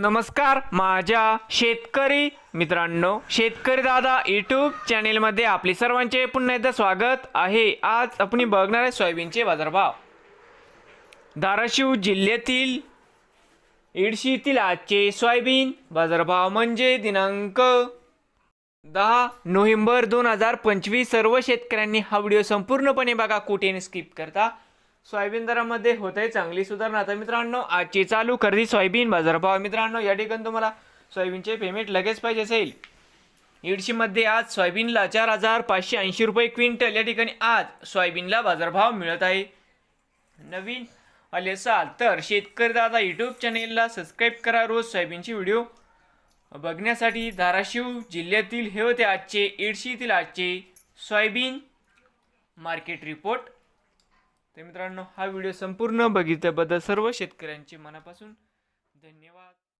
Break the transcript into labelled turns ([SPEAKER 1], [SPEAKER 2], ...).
[SPEAKER 1] नमस्कार माझ्या शेतकरी मित्रांनो शेतकरी दादा यूट्यूब चॅनेलमध्ये आपले सर्वांचे पुन्हा एकदा स्वागत आहे. आज आपण बघणार आहे सोयाबीनचे बाजारभाव. धाराशिव जिल्ह्यातील इडशी येथील आजचे सोयाबीन बाजारभाव म्हणजे दिनांक दहा नोव्हेंबर दोन हजार पंचवीस. सर्व शेतकऱ्यांनी हा व्हिडिओ संपूर्णपणे बघा कुठे स्किप करता. सोयाबीन दरामध्ये होत आहे चांगली सुधारणा. तर मित्रांनो आजची चालू खरेदी सोयाबीन बाजारभाव मित्रांनो या ठिकाणी तुम्हाला सोयाबीनचे पेमेंट लगेच पाहिजे असेल. इडशीमध्ये आज सोयाबीनला चार हजार पाचशे ऐंशी रुपये क्विंटल. या ठिकाणी आज सोयाबीनला बाजारभाव मिळत आहे. नवीन आले असाल तर शेतकरी दादा यूट्यूब चॅनेलला सबस्क्राईब करा. रोज सोयाबीनचे व्हिडिओ बघण्यासाठी धाराशिव जिल्ह्यातील हे होते आजचे इडशीतील आजचे सोयाबीन मार्केट रिपोर्ट तर मित्रांनो हा व्हिडिओ संपूर्ण बघितल्याबद्दल सर्व शेतकऱ्यांचे मनापासून धन्यवाद.